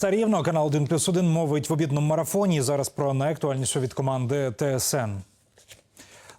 Царівно, канал 1 плюс 1 мовить в обідному марафоні. Зараз про найактуальніше від команди ТСН.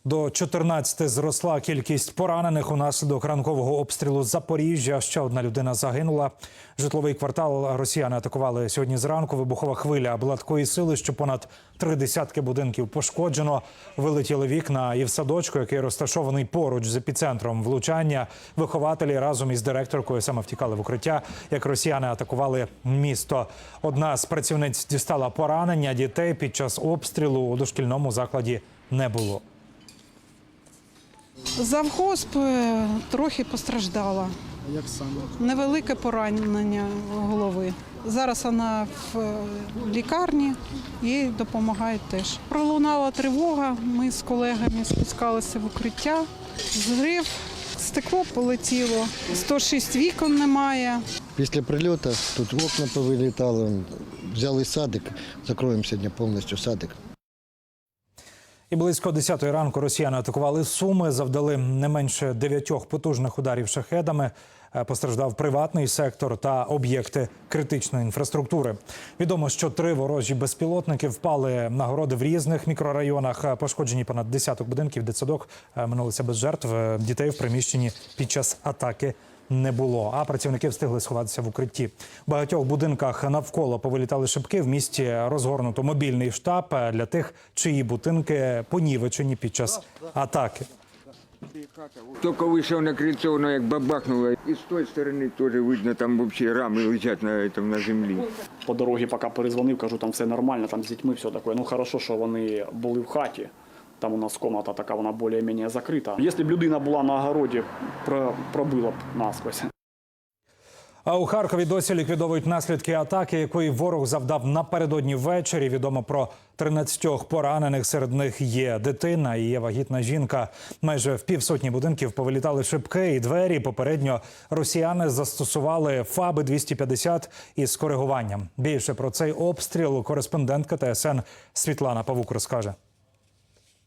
До 14 зросла кількість поранених унаслідок ранкового обстрілу Запоріжжя. Ще одна людина загинула. Житловий квартал росіяни атакували сьогодні зранку. Вибухова хвиля була такої сили, що понад три десятки будинків пошкоджено. Вилетіли вікна і в садочку, який розташований поруч з епіцентром влучання. Вихователі разом із директоркою саме втікали в укриття, як росіяни атакували місто. Одна з працівниць дістала поранення. Дітей під час обстрілу у дошкільному закладі не було. Завгосп е, трохи постраждала. Як саме? Невелике поранення голови. Зараз вона в е, лікарні, їй допомагають теж. Пролунала тривога. Ми з колегами спускалися в укриття. Зрив, стекло полетіло. 106 вікон немає. Після прильоту тут окна повилітали, взяли садик, закроємо сьогодні повністю садик. І близько 10 ранку росіяни атакували Суми, завдали не менше дев'ятьох потужних ударів шахедами. Е, Постраждав приватний сектор та об'єкти критичної інфраструктури. Відомо, що три ворожі безпілотники впали на городи в різних мікрорайонах. Е, Пошкоджені понад десяток будинків. Дитсадок е, минулися без жертв. Дітей в приміщенні під час атаки не було. А працівники встигли сховатися в укритті. В багатьох будинках навколо повилітали шибки. В місті розгорнуто мобільний штаб е, для тих, чиї будинки понівечені під час атаки. Тільки вийшов на крильцо, воно як бабахнуло. І з тої сторони теж видно, там взагалі рами лежать на, этом, на землі. По дорозі, поки перезвонив, кажу, там все нормально, там з дітьми все таке. Ну хорошо, що вони були в хаті. Там у нас комната така, вона більш-менш закрита. Якщо б людина була на огороді, пробила б насквозь. А у Харкові досі ліквідовують наслідки атаки, якої ворог завдав напередодні ввечері. Відомо про 13 поранених. Серед них є дитина і є вагітна жінка. Майже в півсотні будинків повилітали шибки і двері. Попередньо росіяни застосували ФАБи 250 із коригуванням. Більше про цей обстріл кореспондентка ТСН Світлана Павук розкаже.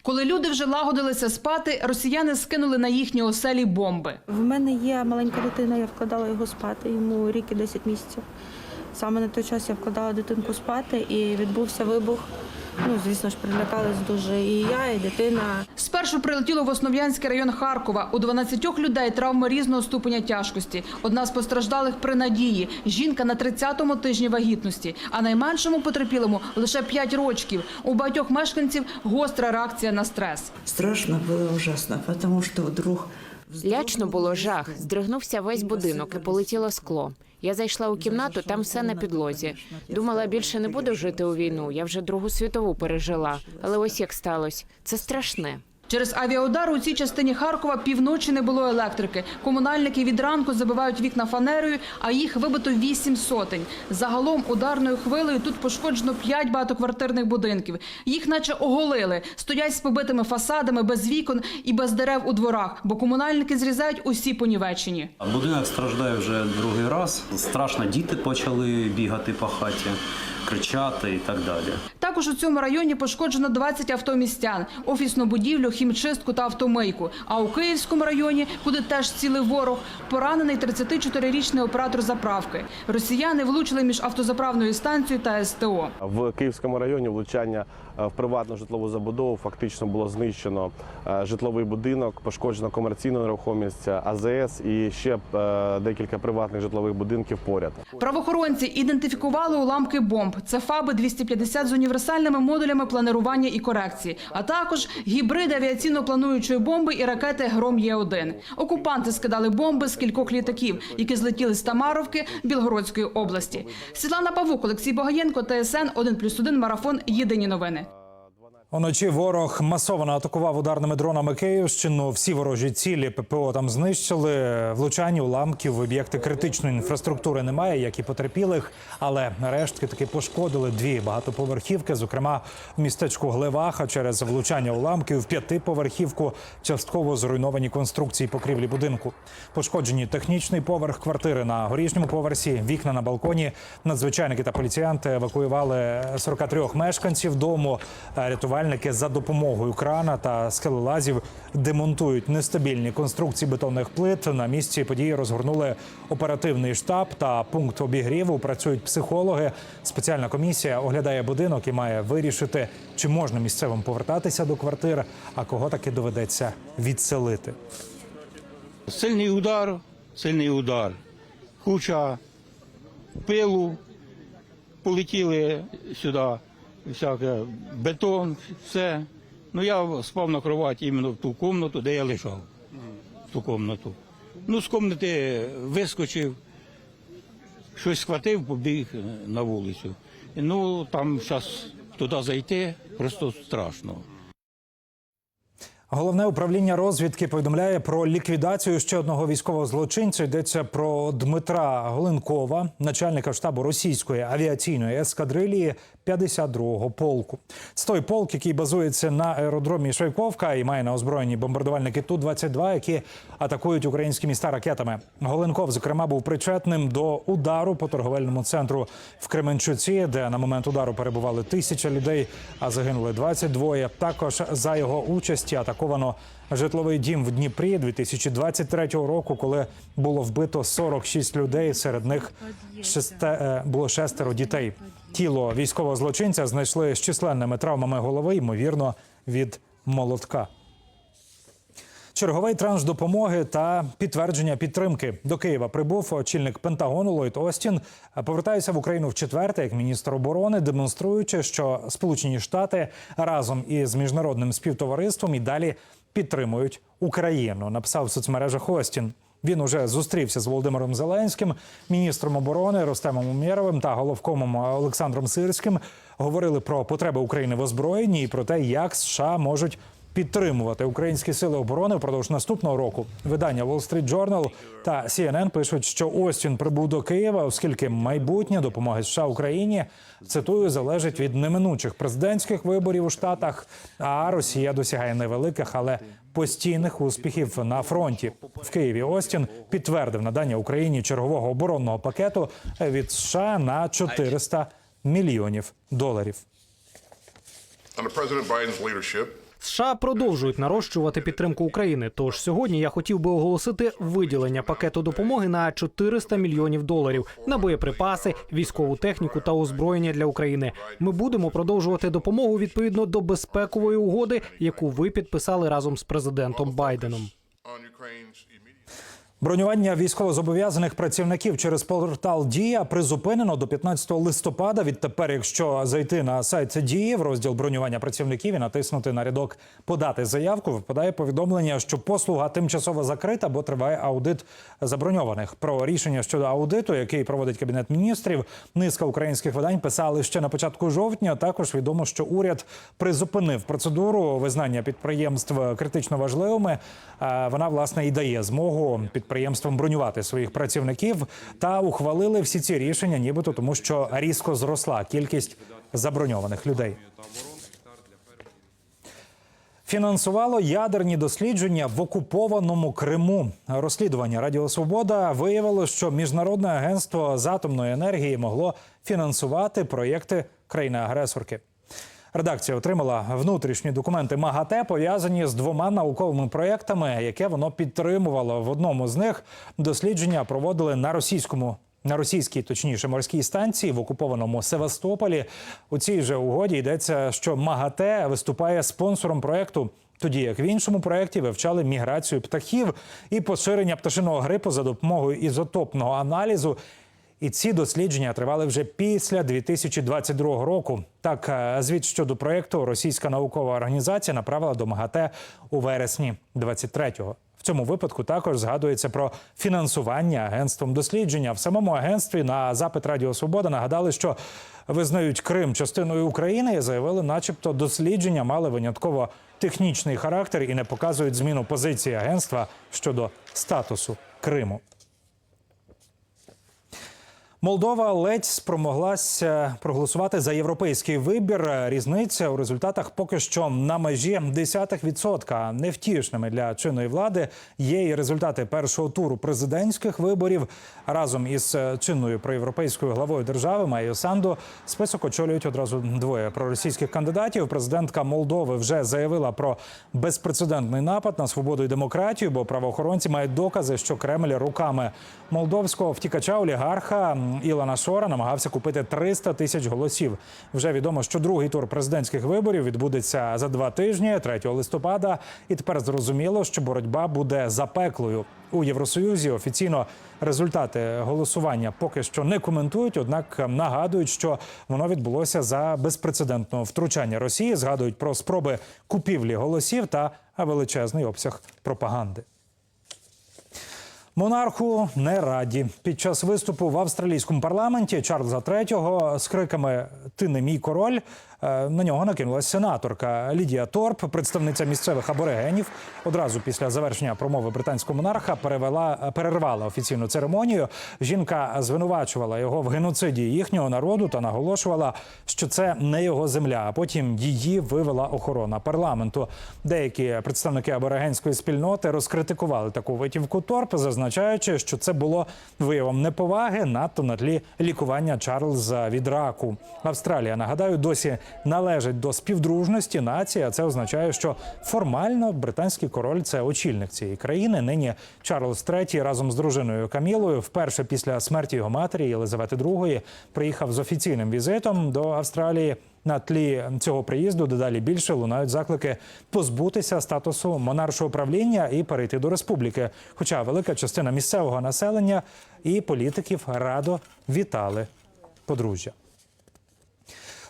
Коли люди вже лагодилися спати, росіяни скинули на їхні оселі бомби. В мене є маленька дитина, я вкладала його спати, йому рік і 10 місяців. Саме на той час я вкладала дитинку спати і відбувся вибух. Ну, звісно ж, перелякались дуже і я, і дитина. Спершу прилетіло в Основ'янський район Харкова. У 12 людей травми різного ступеня тяжкості. Одна з постраждалих при надії. Жінка на 30-му тижні вагітності. А найменшому потерпілому лише 5 рочків. У багатьох мешканців гостра реакція на стрес. Страшно было ужасно, потому что вдруг... Лячно було жах. Здригнувся весь будинок і полетіло скло. Я зайшла у кімнату, там все на підлозі. Думала, більше не буду жити у війну. Я вже Другу світову пережила. Але ось як сталося. Це страшне. Через авіаудар у цій частині Харкова півночі не було електрики. Комунальники від ранку забивають вікна фанерою, а їх вибито вісім сотень. Загалом ударною хвилею тут пошкоджено п'ять багатоквартирних будинків. Їх наче оголили, стоять з побитими фасадами, без вікон і без дерев у дворах, бо комунальники зрізають усі понівечені. Будинок страждає вже другий раз. Страшно, діти почали бігати по хаті, кричати і так далі. Також у цьому районі пошкоджено 20 автомістян, офісну будівлю, хімчистку та автомийку. А у Київському районі, куди теж цілив ворог, поранений 34-річний оператор заправки. Росіяни влучили між автозаправною станцією та СТО. В Київському районі влучання в приватну житлову забудову фактично було знищено е, житловий будинок, пошкоджено комерційну нерухомість, АЗС і ще е, декілька приватних житлових будинків поряд. Правоохоронці ідентифікували уламки бомб. Це ФАБи 250 з універсальними модулями планування і корекції, а також гібриди авіаційно-плануючої бомби і ракети Гром Є-1. Окупанти скидали бомби з кількох літаків, які злетіли з Тамаровки Білгородської області. Світлана Павук, Олексій Богаєнко, ТСН 1+,1 Марафон. Єдині новини. Уночі ворог масово атакував ударними дронами Київщину. Всі ворожі цілі ППО там знищили. Влучання уламків об'єкти критичної інфраструктури немає, як і потерпілих. Але рештки таки пошкодили дві багатоповерхівки, зокрема в містечку Глеваха через влучання уламків в п'ятиповерхівку, частково зруйновані конструкції покрівлі будинку. Пошкоджені технічний поверх квартири на горішньому поверсі, вікна на балконі. Надзвичайники та поліціянти евакуювали 43 мешканців дому. Рятувальники рятувальники за допомогою крана та скелелазів демонтують нестабільні конструкції бетонних плит. На місці події розгорнули оперативний штаб та пункт обігріву. Працюють психологи. Спеціальна комісія оглядає будинок і має вирішити, чи можна місцевим повертатися до квартир, а кого таки доведеться відселити. Сильний удар, сильний удар. Куча пилу, полетіли сюди, всяке бетон, все. Ну я спав на кроваті іменно в ту кімнату, де я лежав. В ту кімнату. Ну, з кімнати вискочив, щось схватив, побіг на вулицю. Ну, там зараз туди зайти просто страшно. Головне управління розвідки повідомляє про ліквідацію ще одного військового злочинця. Йдеться про Дмитра Голенкова, начальника штабу російської авіаційної ескадрилії 52-го полку. Це той полк, який базується на аеродромі Шойковка і має на озброєнні бомбардувальники Ту-22, які атакують українські міста ракетами. Голенков, зокрема, був причетним до удару по торговельному центру в Кременчуці, де на момент удару перебували тисяча людей, а загинули 22. Також за його участі атаковано житловий дім в Дніпрі 2023 року, коли було вбито 46 людей. Серед них шесте, е, було шестеро дітей. Тіло військового злочинця знайшли з численними травмами голови, ймовірно, від молотка. Черговий транш допомоги та підтвердження підтримки до Києва прибув очільник Пентагону Ллойд Остін. Повертається в Україну в четверте як міністр оборони, демонструючи, що Сполучені Штати разом із міжнародним співтовариством і далі підтримують Україну. Написав в соцмережах Остін. Він уже зустрівся з Володимиром Зеленським, міністром оборони Ростемом Умєровим та головкомом Олександром Сирським. Говорили про потреби України в озброєнні і про те, як США можуть підтримувати українські сили оборони впродовж наступного року. Видання Wall Street Journal та CNN пишуть, що Остін прибув до Києва, оскільки майбутнє допомоги США Україні цитую залежить від неминучих президентських виборів у штатах. А Росія досягає невеликих, але постійних успіхів на фронті. В Києві Остін підтвердив надання Україні чергового оборонного пакету від США на 400 мільйонів доларів. Under President Biden's leadership, США продовжують нарощувати підтримку України. Тож сьогодні я хотів би оголосити виділення пакету допомоги на 400 мільйонів доларів на боєприпаси, військову техніку та озброєння для України. Ми будемо продовжувати допомогу відповідно до безпекової угоди, яку ви підписали разом з президентом Байденом. Бронювання військовозобов'язаних працівників через портал Дія призупинено до 15 листопада. Відтепер, якщо зайти на сайт Дії в розділ бронювання працівників і натиснути на рядок подати заявку, випадає повідомлення, що послуга тимчасово закрита, бо триває аудит заброньованих. Про рішення щодо аудиту, який проводить кабінет міністрів, низка українських видань писали ще на початку жовтня. Також відомо, що уряд призупинив процедуру визнання підприємств критично важливими. Е, Вона власне і дає змогу підприємствам бронювати своїх працівників та ухвалили всі ці рішення, нібито тому, що різко зросла кількість заброньованих людей. Фінансувало ядерні дослідження в окупованому Криму. Розслідування Радіо Свобода виявило, що міжнародне агентство з атомної енергії могло фінансувати проєкти країни-агресорки. Редакція отримала внутрішні документи МАГАТЕ, пов'язані з двома науковими проєктами, яке воно підтримувало. В одному з них дослідження проводили на російському. На російській, точніше, морській станції в окупованому Севастополі у цій же угоді йдеться, що МАГАТЕ виступає спонсором проєкту, тоді як в іншому проєкті вивчали міграцію птахів і поширення пташиного грипу за допомогою ізотопного аналізу. І ці дослідження тривали вже після 2022 року. Так, е, звіт щодо проєкту російська наукова організація направила до МАГАТЕ у вересні 23-го. В цьому випадку також згадується про фінансування агентством дослідження. В самому агентстві на запит Радіо Свобода нагадали, що визнають Крим частиною України і заявили, начебто, дослідження мали винятково технічний характер і не показують зміну позиції агентства щодо статусу Криму. Молдова ледь спромоглася проголосувати за європейський вибір. Різниця у результатах поки що на межі десятих відсотка. Невтішними для чинної влади є і результати першого туру президентських виборів. Разом із чинною проєвропейською главою держави Майєю Санду список очолюють одразу двоє проросійських кандидатів. Президентка Молдови вже заявила про безпрецедентний напад на свободу і демократію, бо правоохоронці мають докази, що Кремль руками молдовського втікача олігарха Ілана Шора намагався купити 300 тисяч голосів. Вже відомо, що другий тур президентських виборів відбудеться за два тижні, 3 листопада. І тепер зрозуміло, що боротьба буде запеклою. У Євросоюзі офіційно результати голосування поки що не коментують однак нагадують, що воно відбулося за безпрецедентного втручання Росії. Згадують про спроби купівлі голосів та величезний обсяг пропаганди. Монарху не раді. Під час виступу в австралійському парламенті Чарльза III з криками Ти не мій король на нього накинулася сенаторка Лідія Торп, представниця місцевих аборигенів. Одразу після завершення промови британського монарха перевела перервала офіційну церемонію. Жінка звинувачувала його в геноциді їхнього народу та наголошувала, що це не його земля. А потім її вивела охорона парламенту. Деякі представники аборигенської спільноти розкритикували таку витівку Торп, зазначаючи, що це було виявом неповаги надто на тлі лікування Чарльза від раку. Австралія нагадаю досі належить до співдружності нації. а Це означає, що формально британський король це очільник цієї країни. Нині Чарльз III разом з дружиною Камілою вперше після смерті його матері Єлизавети II приїхав з офіційним візитом до Австралії. На тлі цього приїзду дедалі більше лунають заклики позбутися статусу монаршого правління і перейти до республіки. Хоча велика частина місцевого населення і політиків радо вітали подружжя.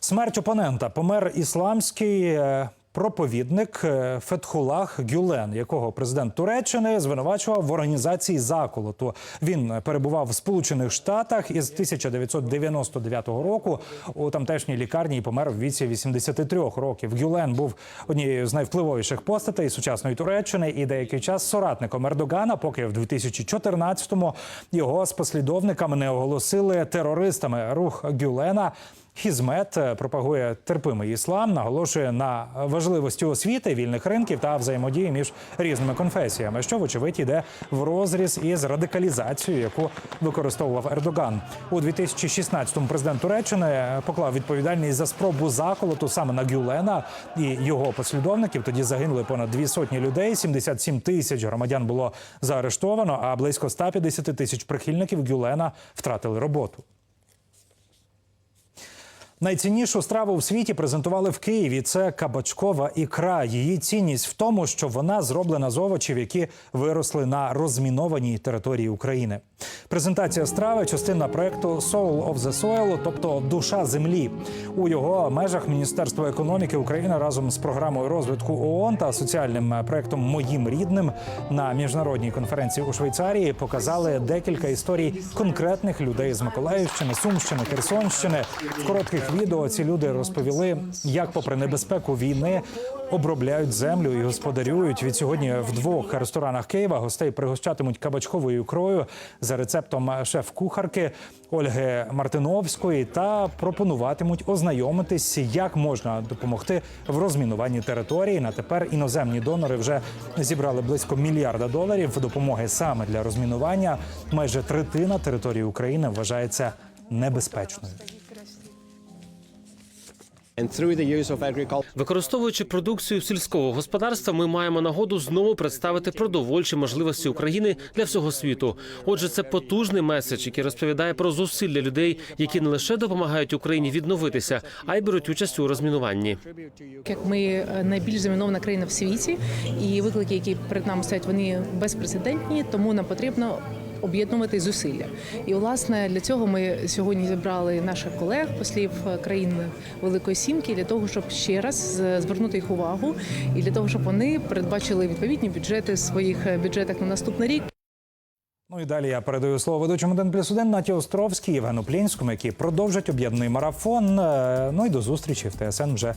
Смерть опонента помер ісламський е, проповідник е, Фетхулах Гюлен, якого президент Туреччини звинувачував в організації заколоту. Він перебував в Сполучених Штатах із 1999 року у тамтешній лікарні і помер в віці 83 років. Гюлен був однією з найвпливовіших постатей сучасної Туреччини і деякий час соратником Ердогана, поки в 2014-му його з послідовниками не оголосили терористами. Рух Гюлена Хізмет пропагує терпимий іслам, наголошує на важливості освіти, вільних ринків та взаємодії між різними конфесіями, що вочевидь іде в розріз із радикалізацією, яку використовував Ердоган у 2016-му Президент Туреччини поклав відповідальність за спробу заколоту саме на Гюлена і його послідовників. Тоді загинули понад дві сотні людей. 77 тисяч громадян було заарештовано, а близько 150 тисяч прихильників Гюлена втратили роботу. Найціннішу страву в світі презентували в Києві. Це кабачкова ікра. Її цінність в тому, що вона зроблена з овочів, які виросли на розмінованій території України. Презентація страви частина проекту Soul of the Soil, тобто душа землі. У його межах Міністерство економіки України разом з програмою розвитку ООН та соціальним проектом Моїм рідним на міжнародній конференції у Швейцарії показали декілька історій конкретних людей з Миколаївщини, Сумщини, Херсонщини. В коротких відео ці люди розповіли, як, попри небезпеку війни, обробляють землю і господарюють. Від сьогодні в двох ресторанах Києва гостей пригощатимуть кабачковою ікрою за рецептом шеф-кухарки Ольги Мартиновської та пропонуватимуть ознайомитись, як можна допомогти в розмінуванні території. На тепер іноземні донори вже зібрали близько мільярда доларів допомоги саме для розмінування. Майже третина території України вважається небезпечною. Використовуючи продукцію сільського господарства, ми маємо нагоду знову представити продовольчі можливості України для всього світу. Отже, це потужний меседж, який розповідає про зусилля людей, які не лише допомагають Україні відновитися, а й беруть участь у розмінуванні. Як ми е, найбільш замінована країна в світі, і виклики, які перед нами стоять, вони безпрецедентні, тому нам потрібно. Об'єднувати зусилля, і власне для цього ми сьогодні зібрали наших колег, послів е, країн Великої Сімки, для того, щоб ще раз звернути їх увагу, і для того, щоб вони передбачили відповідні бюджети в своїх е, бюджетах на наступний рік. Ну і далі я передаю слово ведучому 1 плюс 1 Наті Островській, Євгену Плінському, які продовжать об'єднаний марафон. Е, Ну і до зустрічі в ТСН вже.